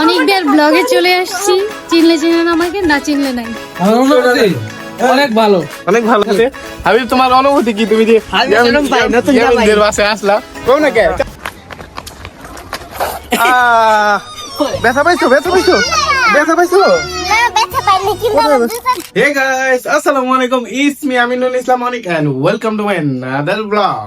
অনেকবার ব্লগে চলে আসছি। চিনলে চিনেন আমাকে না চিনলে নাই। অনুভূতি? অনেক ভালো। অনেক ভালো আছে। হাবিব তোমার অনুভূতি কি? তুমি যে ইয়ামিনদের বাসায় আসলা। কও না কে? ব্যথা পাইছো ব্যথা পাইছো? ব্যথা পাইছো? হে গাইস আসসালামু আলাইকুম it's Aminul Islam Anik and welcome to my another blog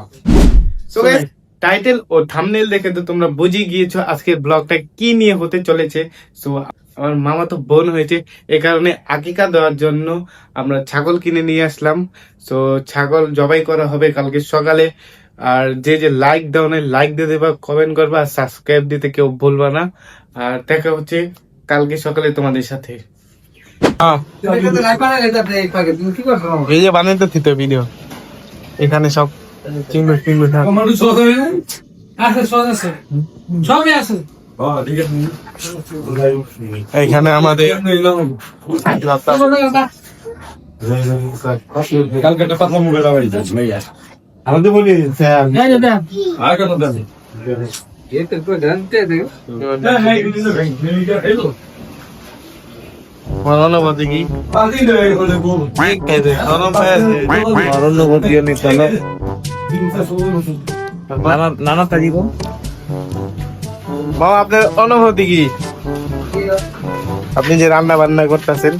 so guys title O thumbnail দেখে তো তোমরা বুঝে গিয়েছো আজকের ব্লগটা কি নিয়ে হতে চলেছে। সো আমার মামা তো বোন হয়েছে এ কারণে আকিকা দেওয়ার জন্য আমরা ছাগল কিনে নিয়ে আসলাম। সো ছাগল জবাই করা হবে কালকে সকালে। আর যে যে লাইক দাও না লাইক দিয়ে দেবা কমেন্ট করবা আর সাবস্ক্রাইব দিতে কেউ ভুলবা না। আর দেখা হচ্ছে কালকে সকালে তোমাদের সাথে। হ্যাঁ। এই যে বানাইতে ভিডিও। এখানে সব চিংড়ি চিংড়ি থাক আমার হবে না আছে সহজ আছে সবই আছে এখানে আমাদের কালকে একটা পাতলা মোবাইল আবার আমাদের বলি স্যার এই যে দেন আর কেন দেন এটা তো জানতে দে আমার কি অনুভূতি নিতে নানা নানা তারিখ বাবা আপনার অনুভূতি কি? আপনি যে রান্না বান্না করতেছেন।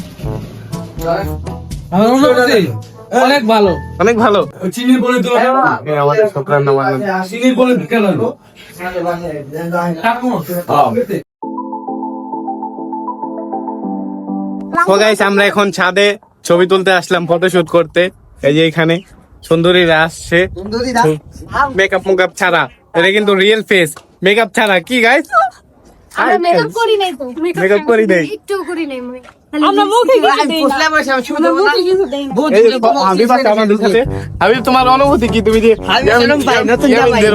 অনেক ভালো। অনেক ভালো? চিনি বলে তো হ্যাঁ, আমাদের সব রান্না বান্না। চিনি বলে কেন তো গাইস আমরা এখন ছাদে ছবি তুলতে আসলাম ফটোশুট করতে। এই যে এখানে। সুন্দরীরা আসছে। মেকআপ মেকআপ ছাড়া। এটা কিন্তু রিয়েল ফেস মেকআপ ছাড়া। কি গাইস মেকআপ করি নাই তো। মেকআপ করি নাই। একটু করি নাই আমরা মুখে। হাবিব তোমার অনুভূতি কি তুমি যে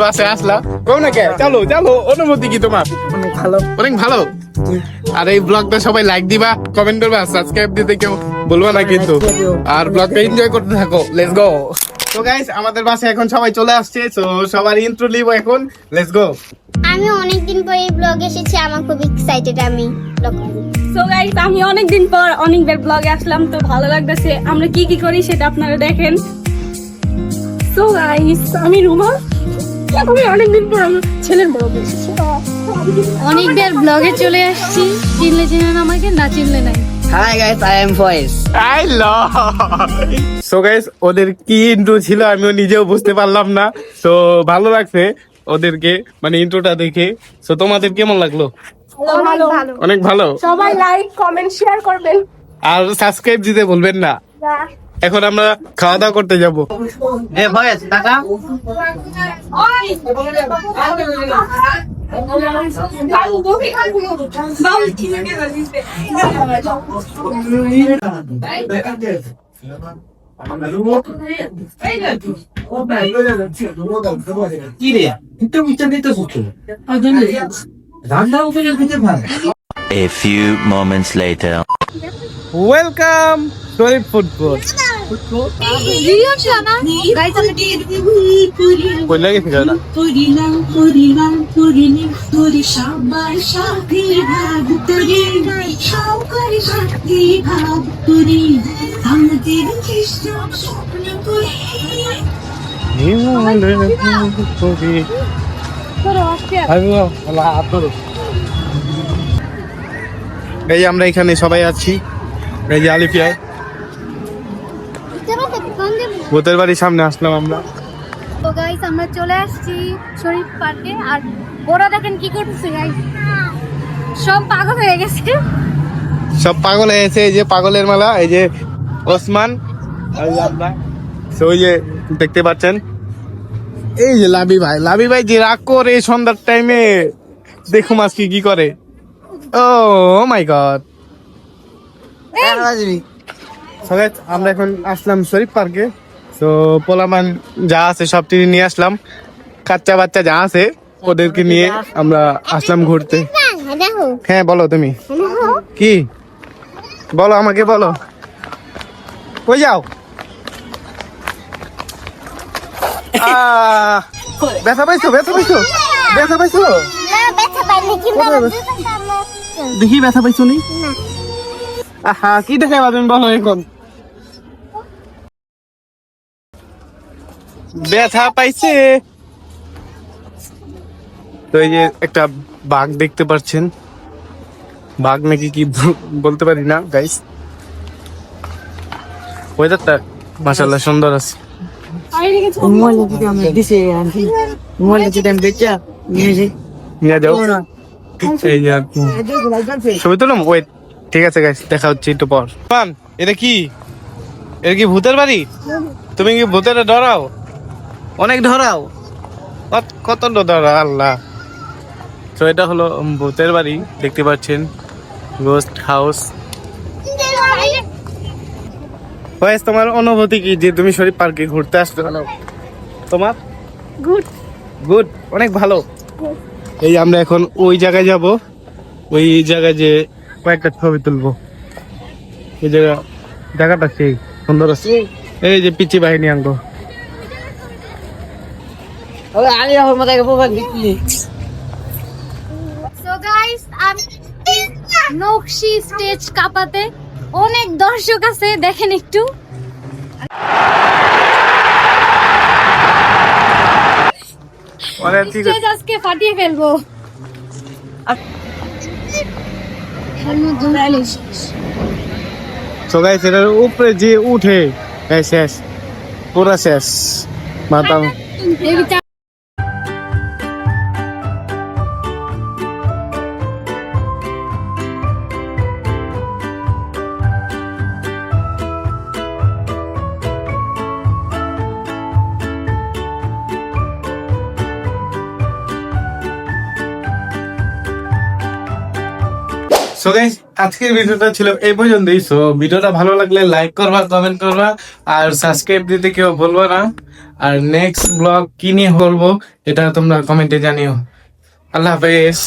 বাসায় আসলা। না কে? চলো চলো অনুভূতি কি তোমার? ভালো। অনেক ভালো? আর এই ব্লগটা সবাই লাইক দিবা কমেন্ট করবা সাবস্ক্রাইব দিতে কেউ বলবা না কিন্তু। আর ব্লগটা এনজয় করতে থাকো। লেটস গো তো গাইস আমাদের বাসায় এখন সবাই চলে আসছে তো সবার ইন্ট্রো নিব এখন। লেটস গো আমি অনেকদিন পরে ব্লগ এসেছি আমার খুব এক্সাইটেড আমি। সো গাইস আমি অনেকদিন পর অনেকবার ব্লগে আসলাম তো ভালো লাগতেছে। আমরা কি কি করি সেটা আপনারা দেখেন। সো গাইস আমি রুমা। আমি অনেকদিন পর আমার ছেলের বড় বেশি অনেকবার ব্লগে চলে আসছি। চিনলে চিনেন আমাকে না চিনলে নাই। Hi guys, I am Voice. I love so guys ওদের কি ইন্ট্রো ছিল আমিও নিজেও বুঝতে পারলাম না। তো ভালো লাগছে ওদেরকে মানে ইন্ট্রোটা দেখে। তো তোমাদের কেমন লাগল? অনেক ভালো। সবাই লাইক কমেন্ট শেয়ার করবেন। আর সাবস্ক্রাইব দিতে ভুলবেন না। এখন আমরা খাওয়া দাওয়া করতে যাব। টাকা? A few moments later. Welcome to Food Court. এই আমরা এখানে সবাই আছি এই যে আলিপিয়ায় চলো তো, ফোন দেবো। ভূতের বাড়ির সামনে আসলাম আমরা। তো গাইস আমরা চলে আসছি শরীফ পার্কে। আর ওরা দেখেন কি করতেছে গাইস সব পাগল হয়ে গেছে। সব পাগল হয়েছে এই যে পাগলের মেলা এই যে ওসমান ওই যে দেখতে পাচ্ছেন। এই যে লাবি ভাই লাবি ভাই যে রাগ করে সন্ধ্যার টাইমে দেখুম আজকে কি করে। ও মাই গড আমরা এখন আসলাম শরীফ পার্কে। তো পোলামান যা আছে সব টিনি নিয়ে আসলাম। কাচ্চা বাচ্চা যা আছে ওদেরকে নিয়ে আমরা আসলাম ঘুরতে। হ্যাঁ, বলো তুমি। কি? বলো আমাকে বলো। কই যাও? ব্যথা পাইছো ব্যথা পাইছো? ব্যথা পাইছো? দেখি ব্যথা পাইছো নি? আহা কি দেখাইবা তুমি? বলো এখন। ব্যথা পাইছে। তো এই যে একটা বাঘ দেখতে পাচ্ছেন। বাঘ নাকি কি বলতে পারি না গাইস ওয়েদারটা মাশাআল্লাহ সুন্দর আছে। ছবি ওয়েট ঠিক আছে গাইস দেখা হচ্ছে একটু পর। পান এটা কি? এটা কি ভূতের বাড়ি? তুমি কি ভূতের ডরাও? অনেক ধরাও। কত- ডরাও আল্লাহ। তো এটা হলো ভূতের বাড়ি দেখতে পাচ্ছেন। গোস্ট হাউস ওয়েস তোমার অনুভূতি কি? যে তুমি শরীর পার্কে ঘুরতে আসছো কেন তোমার? গুড গুড অনেক ভালো। এই আমরা এখন ওই জায়গায় যাব। ওই জায়গায় যে কয়েকটা ছবি তুলবো। এই জায়গা জায়গাটা সেই। সুন্দর আছে। এই যে পিচি বাহিনী আঙ্গ। আমি আমার মতো প্রোফাইল দেখলি সো গাইস আমি নকশি স্টেজ কাপাতে অনেক দর্শক আছে দেখেন একটু স্টেজ আজকে ফাটিয়ে ফেলব তো গাইস এটার উপরে যে উঠে শেষ পুরা শেষ মাথা সো গাইস আজকের ভিডিওটা ছিল এই পর্যন্তই। সো ভিডিওটা ভালো লাগলে লাইক করবা কমেন্ট করবা, আর সাবস্ক্রাইব দিতে কেউ বলব না। আর নেক্সট ব্লগ কি নিয়ে বলব এটা তোমরা কমেন্টে জানিও। আল্লাহ হাফেজ।